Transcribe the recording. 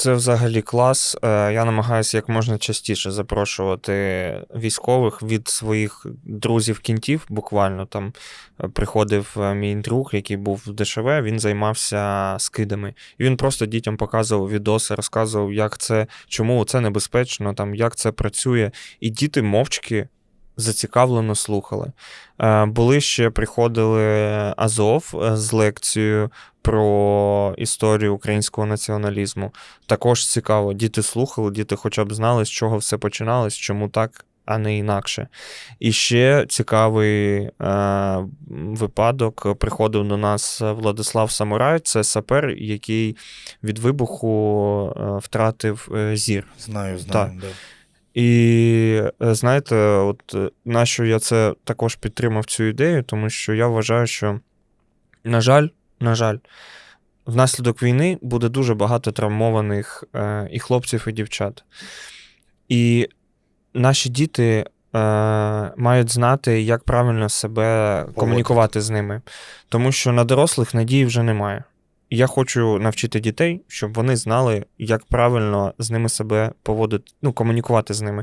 це взагалі клас. Е, Я намагаюся як можна частіше запрошувати військових від своїх друзів-кінтів. Буквально там е, приходив е, мій друг, який був в ДШВ, він займався скидами. І він просто дітям показував відоси, розказував, як це, чому це небезпечно, там, як це працює. І діти мовчки зацікавлено слухали. Е, Були ще приходили Азов е, з лекцією про історію українського націоналізму. Також цікаво. Діти слухали, діти хоча б знали, з чого все починалось, чому так, а не інакше. І ще цікавий е, випадок. Приходив до нас Владислав Самурай, це сапер, який від вибуху е, втратив е, зір. Знаю, знаю. Да. І е, знаєте, от е, нащо я це також підтримав цю ідею, тому що я вважаю, що, на жаль, на жаль, внаслідок війни буде дуже багато травмованих е, і хлопців, і дівчат. І наші діти е, мають знати, як правильно себе комунікувати з ними. Тому що на дорослих надії вже немає. Я хочу навчити дітей, щоб вони знали, як правильно з ними себе поводити, ну, комунікувати з ними.